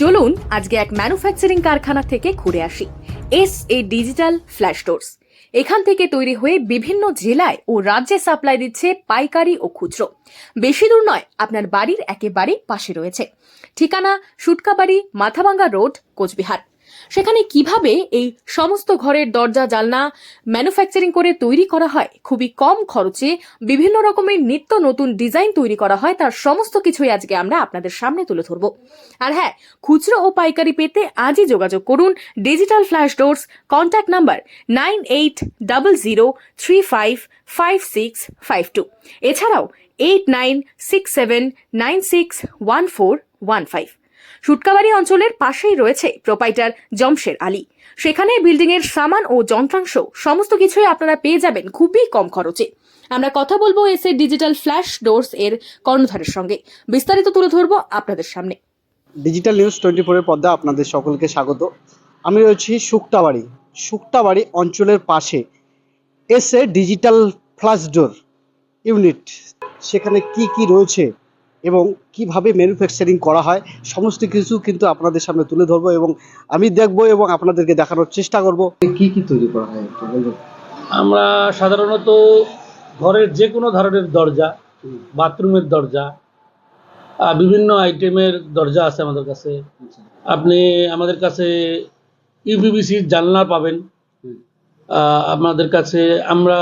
চলুন আজকে এক ম্যানুফ্যাকচারিং কারখানা থেকে ঘুরে আসি। S A digital flash stores এখান থেকে তৈরি হয়ে বিভিন্ন জেলায় ও রাজ্যে সাপ্লাই দিচ্ছে পাইকারি ও খুচরো। বেশি দূর নয়, আপনার বাড়ির একেবারে পাশে রয়েছে। ঠিকানা, সুটকাবাড়ি, মাথাভাঙ্গা রোড, কোচবিহার। সেখানে কীভাবে এই সমস্ত ঘরের দরজা জালনা ম্যানুফ্যাকচারিং করে তৈরি করা হয়? খুবই কম খরচে বিভিন্ন রকমের নিত্য নতুন ডিজাইন তৈরি করা হয়। তার সমস্ত কিছুই আজকে আমরা আপনাদের সামনে তুলে ধরব। আর হ্যাঁ খুচরো ও পাইকারি পেতে আজই যোগাযোগ করুন digital flash doors contact number nine eight double zero three five five six five two এছাড়াও eight nine six seven nine six one four one five Sutkabari অঞ্চলের পাশেই রয়েছে প্রোপাইটার জমশের আলী। সেখানে বিল্ডিংয়ের সামান ও যন্ত্রাংশ সমস্ত কিছুই আপনারা পেয়ে যাবেন খুবই কম খরচে। আমরা কথা বলব S A digital flash doors এর কর্ণধারের সঙ্গে। বিস্তারিত তুলে ধরবো আপনাদের সামনে। ডিজিটাল নিউজ টোয়েন্টি ফোরের পর্দা আপনাদের সকলকে স্বাগত। আমি রয়েছি শুক্তাবাড়ি শুক্তাবাড়ি অঞ্চলের পাশে এসে ডিজিটাল ফ্ল্যাশ ডোর ইউনিট। সেখানে কি কি রয়েছে? এবং কীভাবে ম্যানুফ্যাকচারিং করা হয় সমস্ত কিছু কিন্তু আপনাদের সামনে তুলে ধরবো এবং আমি দেখব এবং আপনাদেরকে দেখানোর চেষ্টা করব। কি কি তৈরি করা হয় আমরা সাধারণত ঘরের যে কোনো ধরনের দরজা বাথরুমের দরজা বিভিন্ন আইটেমের দরজা আছে আমাদের কাছে। আপনি আমাদের কাছে ইউপিবিসির জানলা পাবেন। আমাদের কাছে আমরা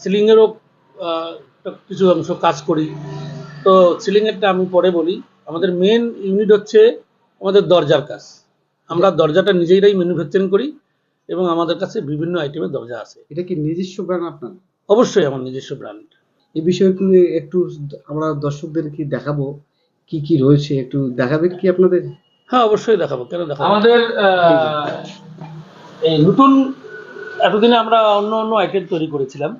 সিলিংয়েরও কিছু অংশ কাজ করি। তো সিলিংয়েরটা আমি পরে বলি। আমাদের মেন ইউনিট হচ্ছে আমাদের দরজার কাজ। আমরা দরজাটা নিজেরাই ম্যানুফ্যাকচারিং করি এবং আমাদের কাছে বিভিন্ন আইটেমের দরজা আছে। এটা কি নিজস্ব ব্র্যান্ড আপনার? অবশ্যই আমার নিজস্ব ব্র্যান্ড এই বিষয়ে একটু একটু আমরা দর্শকদের কি দেখাবো? কি কি রয়েছে? একটু দেখাবেন কি আপনাদের? হ্যাঁ অবশ্যই দেখাবো। কেন দেখাবো? আমাদের এই নতুন এতদিনে আমরা অন্য অন্য আইটেম তৈরি করেছিলাম।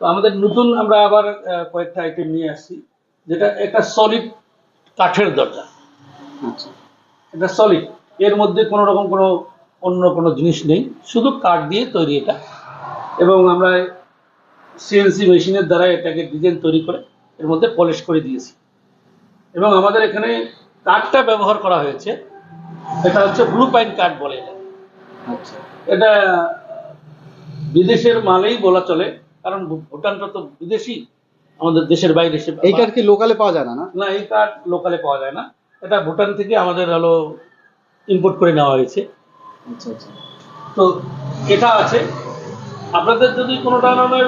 তো আমাদের নতুন আমরা আবার আহ, কয়েকটা আইটেম নিয়ে আসছি। যেটা একটা সলিড কাঠের দরজা। আচ্ছা। এটা সলিড এর মধ্যে কোনো রকম কোনো অন্য কোনো জিনিস নেই। শুধু কাঠ দিয়ে তৈরি এটা। এবং আমরা সিএনসি মেশিনের দ্বারা এটাকে ডিজাইন তৈরি করে এর মধ্যে পলিশ করে দিয়েছি। এবং আমাদের এখানে কাঠটা ব্যবহার করা হয়েছে। এটা হচ্ছে ব্লু পাইন কাঠ বলে এটা। আচ্ছা। এটা বিদেশের মালেই বলা চলে। কারণ ভুটানটা তো বিদেশি। আমাদের দেশের বাইরে এই এইটার কি লোকালে পাওয়া যায় না না? এই কাঠ লোকালে পাওয়া যায় না। এটা ভুটান থেকে আমাদের হলো ইম্পোর্ট করে নেওয়া হয়েছে। আচ্ছা আচ্ছা। তো এটা আছে। আপনাদের যদি কোনো ধরনের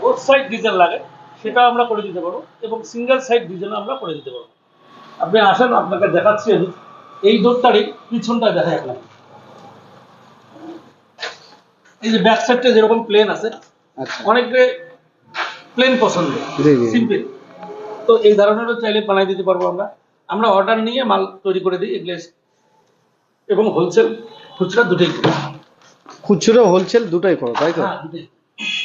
বোথ সাইড ডিজাইন লাগে সেটা আমরা করে দিতে পারব এবং সিঙ্গেল সাইড ডিজাইন আমরা করে দিতে পারব। আপনি আসেন আপনাকে দেখাচ্ছি আমি। এই দোরটারই পিছনটা দেখাই আপনাকে। এই যে ব্যাক সাইডটা যেরকম প্লেন আছে আচ্ছা। অনেকে প্লেন পছন্দ। সিম্পল তো এই ধরনেরও চাইলে বানাই দিতে পারব আমরা। আমরা অর্ডার নিয়ে মাল তৈরি করে দিই এগুলো এবং হোলসেল খুচরা দুটোই করি। খুচরো হোলসেল দুটাই করো তাই তো? হ্যাঁ,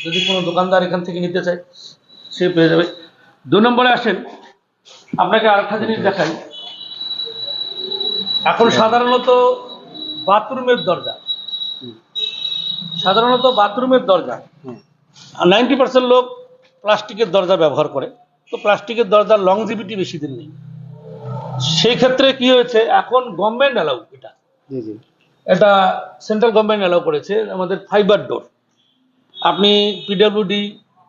যদি কোনো দোকানদার এখান থেকে নিতে চায় সে পেয়ে যাবে। দু নম্বরে আসেন। আপনাকে আরেকটা জিনিস দেখাই। এখন সাধারণত বাথরুমের দরজা। সাধারণত বাথরুমের দরজা। নাইনটি পার্সেন্ট লোক প্লাস্টিকের দরজা ব্যবহার করে। তো প্লাস্টিকের দরজার লংজিভিটি বেশি দিন নেই। সেই ক্ষেত্রে কি হয়েছে এখন গভর্নমেন্ট অ্যালাউ এটা। জি জি। এটা সেন্ট্রাল গভর্নমেন্ট অ্যালাউ করেছে আমাদের ফাইবার ডোর আপনি পিডব্লিউডি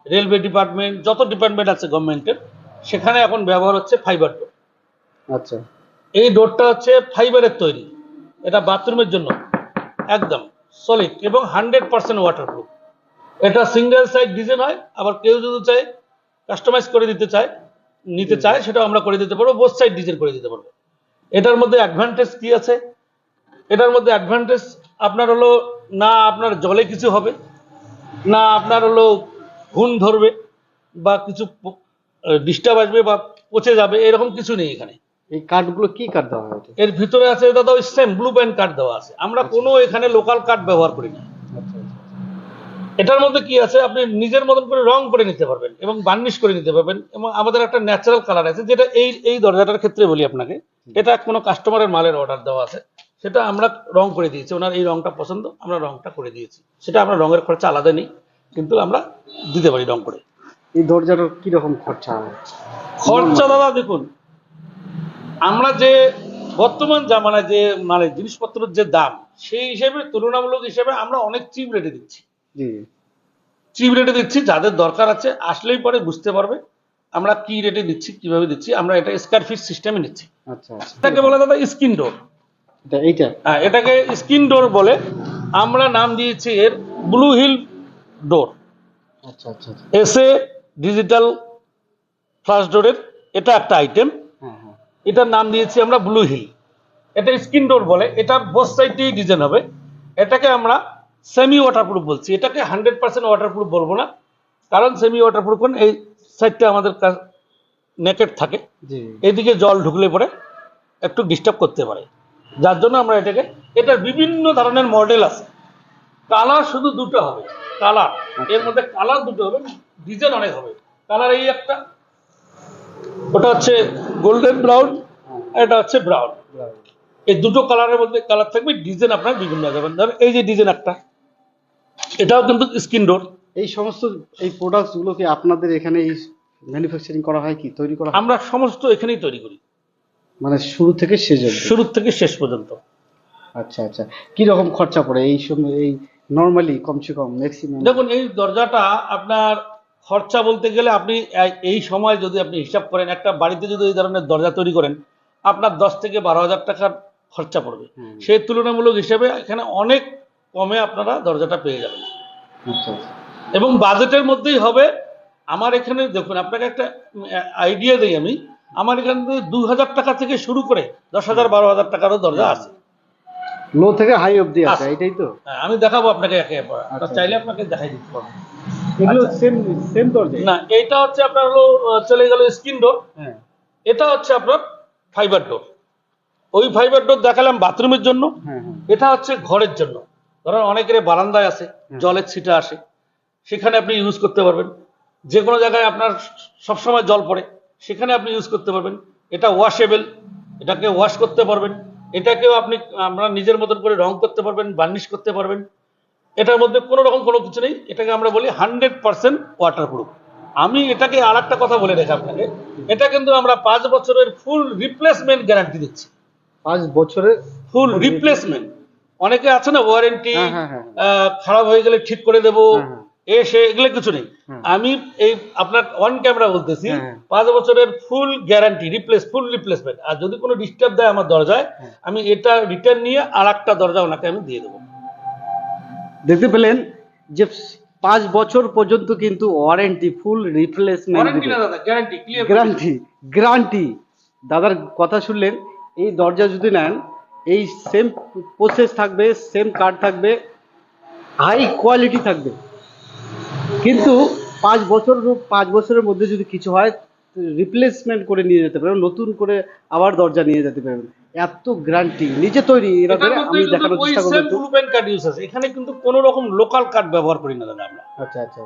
রেলওয়ে ডিপার্টমেন্ট যত ডিপার্টমেন্ট আছে গভর্নমেন্টের সেখানে এখন ব্যবহার হচ্ছে ফাইবার ডোর আচ্ছা। এই ডোরটা হচ্ছে ফাইবারের তৈরি। এটা বাথরুমের জন্য। একদম সলিড এবং হান্ড্রেড পার্সেন্ট ওয়াটারপ্রুফ এটা সিঙ্গেল সাইড ডিজাইন হয় আবার কেউ যদি চায় কাস্টমাইজ করে দিতে চায় নিতে চায় সেটাও আমরা করে দিতে পারব বোথ সাইড ডিজাইন করে দিতে পারব। এটার মধ্যে অ্যাডভান্টেজ কি আছে? এটার মধ্যে অ্যাডভান্টেজ আপনার হলো না আপনার জলে কিছু হবে না আপনার হলো ঘুণ ধরবে বা কিছু ডিস্টার্ব আসবে বা পচে যাবে এরকম কিছু নেই এখানে। এই কার্ডগুলো কি কার্ড দেওয়া হয়? এর ভিতরে আছে দাদা ওই সেম ব্লু প্যান্ট কার্ড দেওয়া আছে। আমরা কোনো এখানে লোকাল কার্ড ব্যবহার করি না। আচ্ছা এটার মধ্যে কি আছে? আপনি নিজের মতন করে রং করে নিতে পারবেন এবং বার্নিশ করে নিতে পারবেন এবং আমাদের একটা ন্যাচারাল কালার আছে যেটা এই এই দরজাটার ক্ষেত্রে বলি আপনাকে। এটা কোনো কাস্টমারের মালের অর্ডার দেওয়া আছে। সেটা আমরা রং করে দিয়েছি। ওনার এই রংটা পছন্দ আমরা রংটা করে দিয়েছি। সেটা আমরা রঙের খরচা আলাদা নেই কিন্তু আমরা দিতে পারি রং করে। এই দরজাটার কি রকম খরচা? খরচা দাদা দেখুন আমরা যে বর্তমান জামানায় যে মানে জিনিসপত্রের যে দাম সেই হিসেবে তুলনামূলক হিসেবে আমরা অনেক চিপ রেটে দিচ্ছি। জি। চিপ রেটে দিচ্ছি? যাদের দরকার আছে আসলেই পরে বুঝতে পারবে আমরা কি রেটে দিচ্ছি কীভাবে দিচ্ছি আমরা এটা স্কোয়ার ফিট সিস্টেমে নিচ্ছি। আচ্ছা আচ্ছা। এটাকে বলে দাদা স্কিন ডোর এটা এইটা? এটাকে স্কিন ডোর বলে। আমরা নাম দিয়েছি এর ব্লু হিল ডোর আচ্ছা। এসে ডিজিটাল ফ্লাশ ডোরের এটা একটা আইটেম হ্যাঁ হ্যাঁ। এটার নাম দিয়েছি আমরা ব্লু হিল এটা স্কিন ডোর বলে এটা বোস সাইডেই ডিজাইন হবে। এটাকে আমরা সেমি ওয়াটারপ্রুফ বলছি। এটাকে হান্ড্রেড পার্সেন্ট ওয়াটারপ্রুফ বলব না। কারণ সেমি ওয়াটারপ্রুফ কোন এই সাইডটা আমাদের নেকেট থাকে। এদিকে জল ঢুকলে পরে একটু ডিস্টার্ব করতে পারে। যার জন্য আমরা এটাকে এটার বিভিন্ন ধরনের মডেল আছে। কালার শুধু দুটো হবে। কালারের মধ্যে কালার দুটো হবে ডিজাইন অনেক হবে। কালার এই একটা। ওটা হচ্ছে গোল্ডেন ব্রাউন এটা হচ্ছে ব্রাউন এই দুটো কালারের মধ্যে কালার থাকবে। ডিজাইন আপনার বিভিন্ন যাবেন ধরেন এই যে ডিজাইন একটা। এটাও কিন্তু স্কিন ডোর এই সমস্ত এই প্রোডাক্টসগুলো কি আপনাদের এখানে এই ম্যানুফ্যাকচারিং করা হয় কি? তৈরি করা আমরা সমস্ত এখানেই তৈরি করি। মানে শুরু থেকে শেষ শুরু থেকে শেষ পর্যন্ত। আচ্ছা আচ্ছা। কি রকম খরচা পড়ে এই সময় এই নরমালি কমসে কম ম্যাক্সিমাম দেখুন এই দরজাটা আপনার খরচা বলতে গেলে আপনি এই- এই সময় যদি আপনি হিসাব করেন একটা বাড়িতে যদি এই ধরনের দরজা তৈরি করেন আপনার দশ থেকে বারো হাজার টাকার খরচা পড়বে। সেই তুলনামূলক হিসেবে এখানে অনেক কমে আপনারা দরজাটা পেয়ে যাবেন। আচ্ছা আচ্ছা। এবং বাজেটের মধ্যেই হবে আমার এখানে দেখুন আপনাকে একটা আইডিয়া দিই আমি। আমার এখানে দু হাজার টাকা থেকে শুরু করে দশ হাজার বারো হাজার টাকারও দরজা আছে। লো থেকে হাই অবধি আছে। এটাই তো? হ্যাঁ, আমি দেখাবো আপনাকে একে আচ্ছা। চাইলে আপনাকে দেখাই দিতে পারব এগুলো। সেম সেম দরজা না এটা হচ্ছে আপনার হলো চলে গেল স্ক্রিন ডোর হ্যাঁ। এটা হচ্ছে আপনার ফাইবার ডোর ওই ফাইবার ডোর দেখালাম বাথরুমের জন্য। হ্যাঁ হ্যাঁ। এটা হচ্ছে ঘরের জন্য। ধরেন অনেকের বারান্দায় আছে জলের ছিটা আসে। সেখানে আপনি ইউজ করতে পারবেন। যে কোনো জায়গায় আপনার সবসময় জল পড়ে সেখানে আপনি ইউজ করতে পারবেন। এটা ওয়াশেবল এটাকে ওয়াশ করতে পারবেন। এটাকেও আপনি আমরা নিজের মতন করে রং করতে পারবেন বার্নিশ করতে পারবেন। এটার মধ্যে কোনো রকম কোনো কিছু নেই। এটাকে আমরা বলি হান্ড্রেড পার্সেন্ট ওয়াটারপ্রুফ আমি এটাকে আর একটা কথা বলে রেখে আপনাকে। এটা কিন্তু আমরা পাঁচ বছরের ফুল রিপ্লেসমেন্ট গ্যারান্টি দিচ্ছি। পাঁচ বছরের ফুল রিপ্লেসমেন্ট অনেকে আছে না ওয়ারেন্টি হ্যাঁ, হ্যাঁ, হ্যাঁ। খারাপ হয়ে গেলে ঠিক করে দেবো। এ সে এগুলো কিছু নেই। আমি এই আপনার অন ক্যামেরা বলতেছি। পাঁচ বছরের full guarantee replace full replacement আর যদি কোনো ডিস্টার্ব দেয় আমার দরজায়। আমি এটা রিটার্ন নিয়ে আর একটা দরজা ওনাকে আমি দিয়ে দেবো দেখতে পেলেন যে পাঁচ বছর পর্যন্ত কিন্তু warranty full replacement guarantee guarantee দাদার কথা শুনলেন এই দরজা যদি নেন এই সেম প্রসেস থাকবে সেম কার্ড থাকবে হাই কোয়ালিটি থাকবে। কিন্তু পাঁচ বছর পাঁচ বছরের মধ্যে যদি কিছু হয় রিপ্লেসমেন্ট করে নিয়ে যেতে পারবেন নতুন করে আবার দরজা নিয়ে যেতে পারবেন এত গ্যারান্টি নিজে তৈরি এরা করে আমি দেখানোর চেষ্টা করব একটু। ব্লু কার্ড ইউজ আছে। এখানে কিন্তু কোনো রকম লোকাল কার্ড ব্যবহার করি না দাদা আমরা। আচ্ছা আচ্ছা।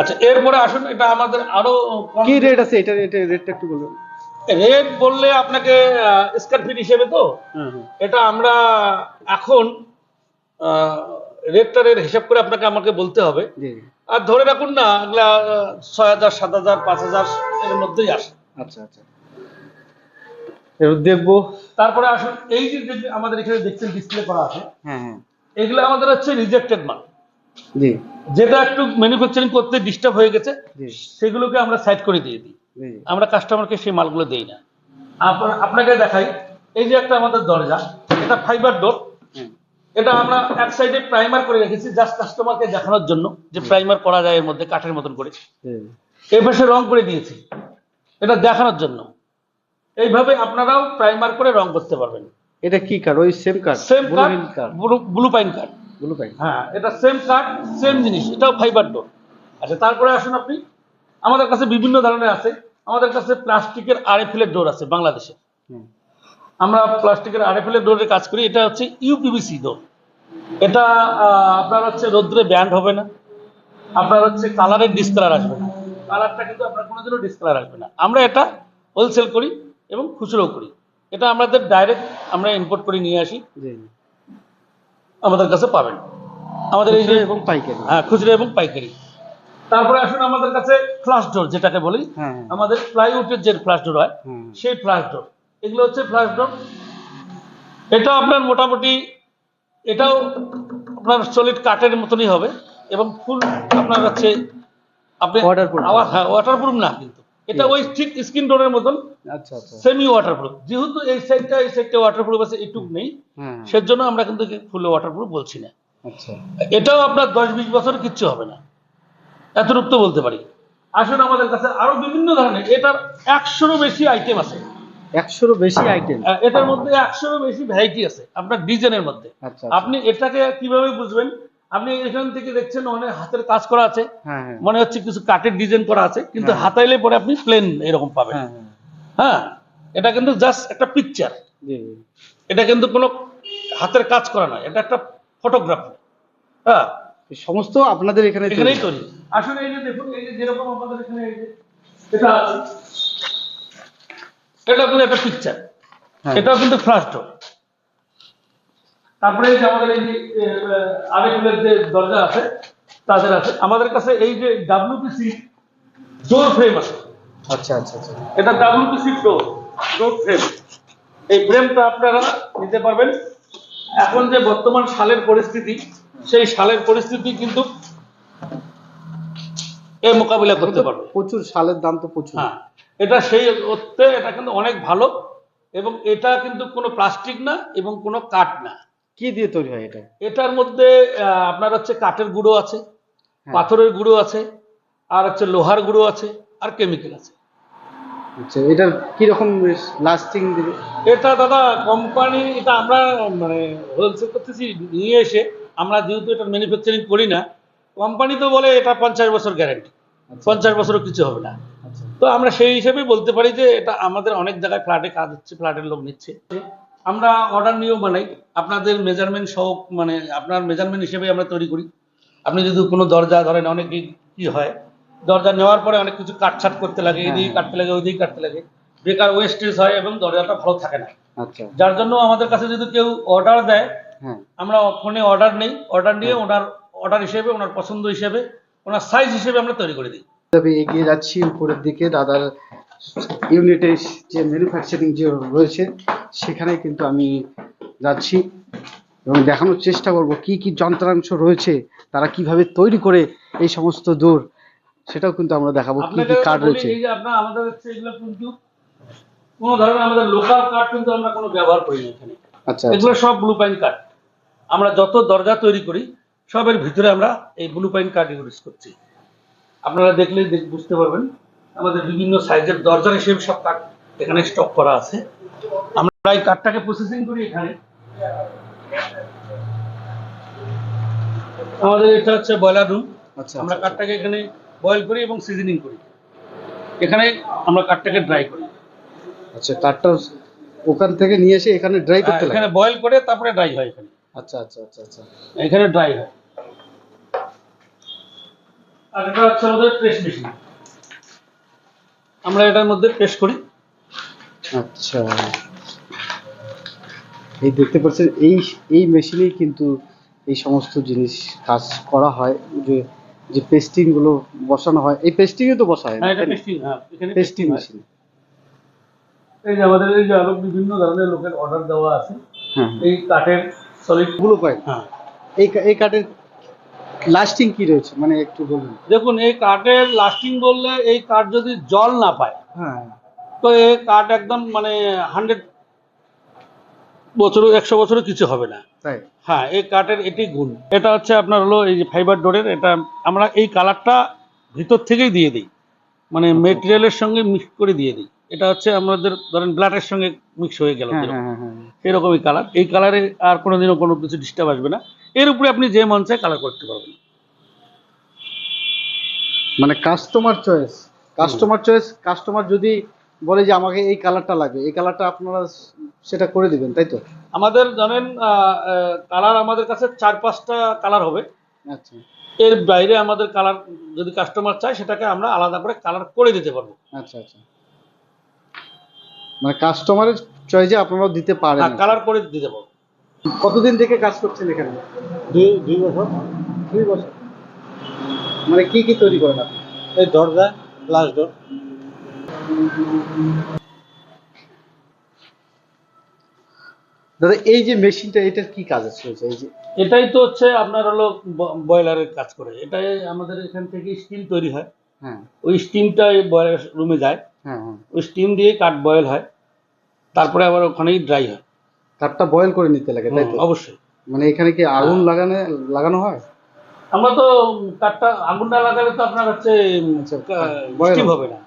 আচ্ছা এরপরে আসুন এটা আমাদের আরও কি রেট আছে? এটা এটা রেটটা একটু বলবেন রেট বললে আপনাকে স্কোয়ার ফিট হিসেবে তো? হ্যাঁ হ্যাঁ। এটা আমরা এখন রেটটা রেট হিসাব করে আপনাকে আমাকে বলতে হবে। আর ধরে রাখুন না এগুলা ছয় হাজার সাত হাজার পাঁচ হাজার এর মধ্যেই আসে। আচ্ছা আচ্ছা। দেখব। তারপরে আসুন এই যে আমাদের এখানে দেখছেন ডিসপ্লে করা আছে হ্যাঁ হ্যাঁ। এগুলো আমাদের হচ্ছে রিজেক্টেড মাল জি। যেটা একটু ম্যানুফ্যাকচারিং করতে ডিস্টার্ব হয়ে গেছে সেগুলোকে আমরা সাইড করে দিয়ে দিই। আমরা কাস্টমারকে সেই মালগুলো দেই না। আপনাকে দেখাই এই যে একটা আমাদের দরজা এটা ফাইবার ডোর এটা আমরা এক সাইডে প্রাইমার করে রেখেছি জাস্ট কাস্টমারকে দেখানোর জন্য যে প্রাইমার করা যায় এর মধ্যে কাঠের মতন করে। এই পাশে রং করে দিয়েছি। এটা দেখানোর জন্য। এইভাবে আপনারাও প্রাইমার করে রং করতে পারবেন। এটা কি কার্ড ওই same card same card blue pine card blue pine হ্যাঁ এটা সেম কার্ড সেম জিনিস এটাও ফাইবার ডোর আচ্ছা তারপরে আসুন আপনি। আমাদের কাছে বিভিন্ন ধরনের আছে। আমাদের কাছে প্লাস্টিকের আরএফএল ডোর আছে বাংলাদেশে। আমরা প্লাস্টিকের আরএফএল ডোরের কাজ করি এটা হচ্ছে ইউপিভিসি ডোর এটা আপনার হচ্ছে রোদ্রে ব্যান্ড হবে না আপনার হচ্ছে কালারের ডিসকালার আসবে না। কালারটা কিন্তু আপনার কোনোদিনও ডিসকালার আসবে না। আমরা এটা হোলসেল করি এবং খুচরো করি। এটা আমাদের ডাইরেক্ট আমরা ইম্পোর্ট করে নিয়ে আসি। আমাদের কাছে পাবেন। আমাদের এই যে এবং পাইকারি। হ্যাঁ খুচরো এবং পাইকারি। তারপরে আসুন আমাদের কাছে ফ্লাশ ডোর যেটাকে বলি। হ্যাঁ হ্যাঁ। আমাদের প্লাইউডের যে ফ্লাশ ডোর হয় সেই ফ্লাশ ডোর এগুলো হচ্ছে ফ্ল্যাশ ডোর এটা আপনার মোটামুটি এটাও আপনার সলিড কাঠের মতনই হবে এবং ফুল আপনার হচ্ছে আপনি হ্যাঁ ওয়াটারপ্রুফ না কিন্তু। এটা ওই ঠিক স্কিন ডোরের মতন আচ্ছা আচ্ছা। সেমি ওয়াটারপ্রুফ যেহেতু এই সাইডটা এই সাইডটা ওয়াটারপ্রুফ আছে এইটুক নেই। হ্যাঁ সেজন্য আমরা কিন্তু ফুল ওয়াটারপ্রুফ বলছি না। আচ্ছা। এটাও আপনার দশ বিশ বছর কিচ্ছু হবে না। এতটুকু তো বলতে পারি। আসলে আমাদের কাছে আরও বিভিন্ন ধরনের এটার একশোরও বেশি আইটেম আছে। একশোরও বেশি আইটেম এটার মধ্যে একশোরও বেশি ভ্যারাইটি আছে আপনার ডিজাইনের মধ্যে। আচ্ছা আপনি এটাকে কীভাবে বুঝবেন? আপনি এখান থেকে দেখছেন অনেক হাতের কাজ করা আছে। হ্যাঁ হ্যাঁ। মনে হচ্ছে কিছু কাঠের ডিজাইন করা আছে কিন্তু হ্যাঁ। হাতাইলে পরে আপনি প্লেন এরকম পাবেন। হ্যাঁ হ্যাঁ। হ্যাঁ এটা কিন্তু জাস্ট একটা পিকচার এটা কিন্তু কোনো হাতের কাজ করা নয় এটা একটা ফটোগ্রাফি হ্যাঁ সমস্ত আপনাদের এখানে এখানেই তৈরি। তৈরি আসলে এই যে দেখুন এই যে যেরকম আমাদের এখানে এটা আছে এটা কিন্তু একটা পিকচার হ্যাঁ। এটাও কিন্তু ডোর তারপরে যে আমাদের এই যে দরজা আছে তাদের আছে। আমাদের কাছে এই যে ডাব্লিউপিসি ডোর ফ্রেম আছে। আচ্ছা আচ্ছা আচ্ছা। এটা ডাব্লিউপিসি ডোর ডোর ফ্রেম এই ফ্রেমটা আপনারা নিতে পারবেন। এখন যে বর্তমান সালের পরিস্থিতি সেই সালের পরিস্থিতি কিন্তু এ মোকাবিলা করতে পারবে। প্রচুর সালের দাম তো প্রচুর। হ্যাঁ এটা সেই অর্থে এটা কিন্তু অনেক ভালো এবং এটা কিন্তু কোনো প্লাস্টিক না এবং কোনো কাঠ না। কি দিয়ে তৈরি হয় এটা? এটার মধ্যে আপনার হচ্ছে কাঠের গুঁড়ো আছে হ্যাঁ। পাথরের গুঁড়ো আছে আর হচ্ছে লোহার গুঁড়ো আছে আর কেমিক্যাল আছে। আচ্ছা এটার কি রকম লাস্টিং দিবে? এটা দাদা কোম্পানি এটা আমরা মানে হোলসেল করতেছি নিয়ে এসে আমরা যেহেতু এটা ম্যানুফ্যাকচারিং করি না কোম্পানি তো বলে এটা পঞ্চাশ বছর গ্যারান্টি আচ্ছা। পঞ্চাশ বছরও কিছু হবে না। আচ্ছা। তো আমরা সেই হিসেবে বলতে পারি যে এটা আমাদের অনেক জায়গায় ফ্ল্যাটে কাজ হচ্ছে ফ্ল্যাটের লোক নিচ্ছে। আমরা অর্ডার নিয়েও বানাই আপনাদের মেজারমেন্ট সহ মানে আপনার মেজারমেন্ট হিসেবে আমরা তৈরি করি। আপনি যদি কোনো দরজা ধরেন অনেক কি হয় দরজা নেওয়ার পরে অনেক কিছু কাটছাট করতে লাগে হ্যাঁ, এদিকে হ্যাঁ। কাটতে লাগে ওইদিকে কাটতে লাগে। বেকার ওয়েস্টেজ হয় এবং দরজাটা ভালো থাকে না। আচ্ছা। যার জন্য আমাদের কাছে যদি কেউ অর্ডার দেয় আমরা ফোনে অর্ডার নেই। অর্ডার নিয়ে ওনার অর্ডার হিসেবে ওনার পছন্দ হিসেবে ওনার সাইজ হিসেবে আমরা তৈরি করে দিই। তবে এগিয়ে যাচ্ছি উপরের দিকে। দাদার ইউনিটের যে ম্যানুফ্যাকচারিং যে রয়েছে সেখানে কিন্তু আমি যাচ্ছি এবং দেখানোর চেষ্টা করব কি কি যন্ত্রাংশ রয়েছে তারা কীভাবে তৈরি করে এই সমস্ত দূর সেটাও কিন্তু আমরা দেখাবো। কি কি কার্ড রয়েছে? এই যে আপনার আমাদের হচ্ছে এগুলো কিন্তু কোনো ধরনের আমাদের লোকাল কাঠ কিন্তু আমরা কোনো ব্যবহার করি না এখানে। আচ্ছা এগুলো আচ্ছা। সব ব্লু পাইন কাঠ আমরা যত দরজা তৈরি করি সবের ভিতরে আমরা এই ব্লু পাইন কাঠ ইউজ করছি। আপনারা দেখলে দেখ- বুঝতে পারবেন আমাদের বিভিন্ন সাইজের দরজার হিসেবে সব কাঠ এখানে স্টক করা আছে। আমরা এই কাঠটাকে প্রসেসিং করি এখানে। আমাদের এটা হচ্ছে বয়লার রুম আচ্ছা আমরা আচ্ছা, কাঠটাকে এখানে বয়েল করি এবং সিজনিং করি। এখানে আমরা কাঠটাকে ড্রাই করি। আচ্ছা কাঠটা ওখান থেকে নিয়ে এসে এখানে ড্রাই করতে হ্যাঁ, এখানে লাগে বয়েল করে তারপরে ড্রাই হয় এখানে। আচ্ছা আচ্ছা আচ্ছা আচ্ছা। এখানে ড্রাই হয়। আর হচ্ছে আমাদের প্রেস মেশিন আমরা এটার মধ্যে প্রেস করি। আচ্ছা। এই দেখতে পাচ্ছেন এই এই মেশিনেই কিন্তু এই সমস্ত জিনিস কাজ করা হয় যে যে পেস্টিংগুলো বসানো হয়। এই পেস্টিং তো বসা হয় হ্যাঁ এটা পেস্টিং হ্যাঁ এখানে পেস্টিং পেস্টিং মেশিন এই যে আমাদের এই যে আরও বিভিন্ন ধরনের লোকের অর্ডার দেওয়া আছে হ্যাঁ। এই কাঠের সলিডগুলো পাই হ্যাঁ। এই এই কাঠের লাস্টিং কি রয়েছে? মানে একটু বলুন। দেখুন এই কাঠের লাস্টিং বললে এই কাঠ যদি জল না পায় হ্যাঁ। তো এই কাঠ একদম মানে হান্ড্রেড বছরও একশো বছরও কিছু হবে না। তাই? হ্যাঁ এই কাঠের এটি গুণ। এটা হচ্ছে আপনার হলো এই যে ফাইবার ডোরের এটা আমরা এই কালারটা ভিতর থেকেই দিয়ে দিই। মানে মেটেরিয়ালের সঙ্গে মিক্স করে দিয়ে দিই। এটা হচ্ছে আমাদের ধরেন ব্লাডের সঙ্গে মিক্স হয়ে গেল হ্যাঁ। হ্যাঁ হ্যাঁ হ্যাঁ। এরকমই কালার এই কালারে আর কোনোদিনও কোনো কিছু ডিস্টার্ব আসবে না। এর উপরে আপনি যে মন চায় কালার করতে পারবেন। মানে customer choice customer choice customer যদি বলে যে আমাকে এই কালারটা লাগবে এই কালারটা আপনারা সেটা করে দিবেন তাই তো? আমাদের জানেন কালার আমাদের কাছে চার পাঁচটা কালার হবে। আচ্ছা। এর বাইরে আমাদের কালার যদি কাস্টমার চায় সেটাকে আমরা আলাদা করে কালার করে দিতে পারব। আচ্ছা আচ্ছা। মানে কাস্টমারের চয়েসে আপনারাও দিতে পারেন হ্যাঁ কালার করে দিতে পারব কতদিন থেকে কাজ করছেন এখানে? দুই দুই বছর। দুই বছর। মানে কি কি তৈরি করেন আপনি? এই দরজা গ্লাস ডোর দাদা এই যে মেশিনটা এটার কি কাজ আছে? এই যে এটাই তো হচ্ছে আপনার হলো বয়লারের কাজ করে। এটাই আমাদের এখান থেকে স্টিম তৈরি হয়। হ্যাঁ। ওই স্টিমটা বয়লার রুমে যায়। ওই স্টিম দিয়ে কাঠ বয়েল হয় তারপরে আবার ওখানেই ড্রাই হয়। কাঠটা বয়েল করে নিতে লাগে তাই তো? অবশ্যই। মানে এখানে কি আগুন লাগানো লাগানো হয়? আমরা তো কাঠটা আগুনটা লাগালে তো আপনার হচ্ছে আচ্ছা, steam হবে। হবে না।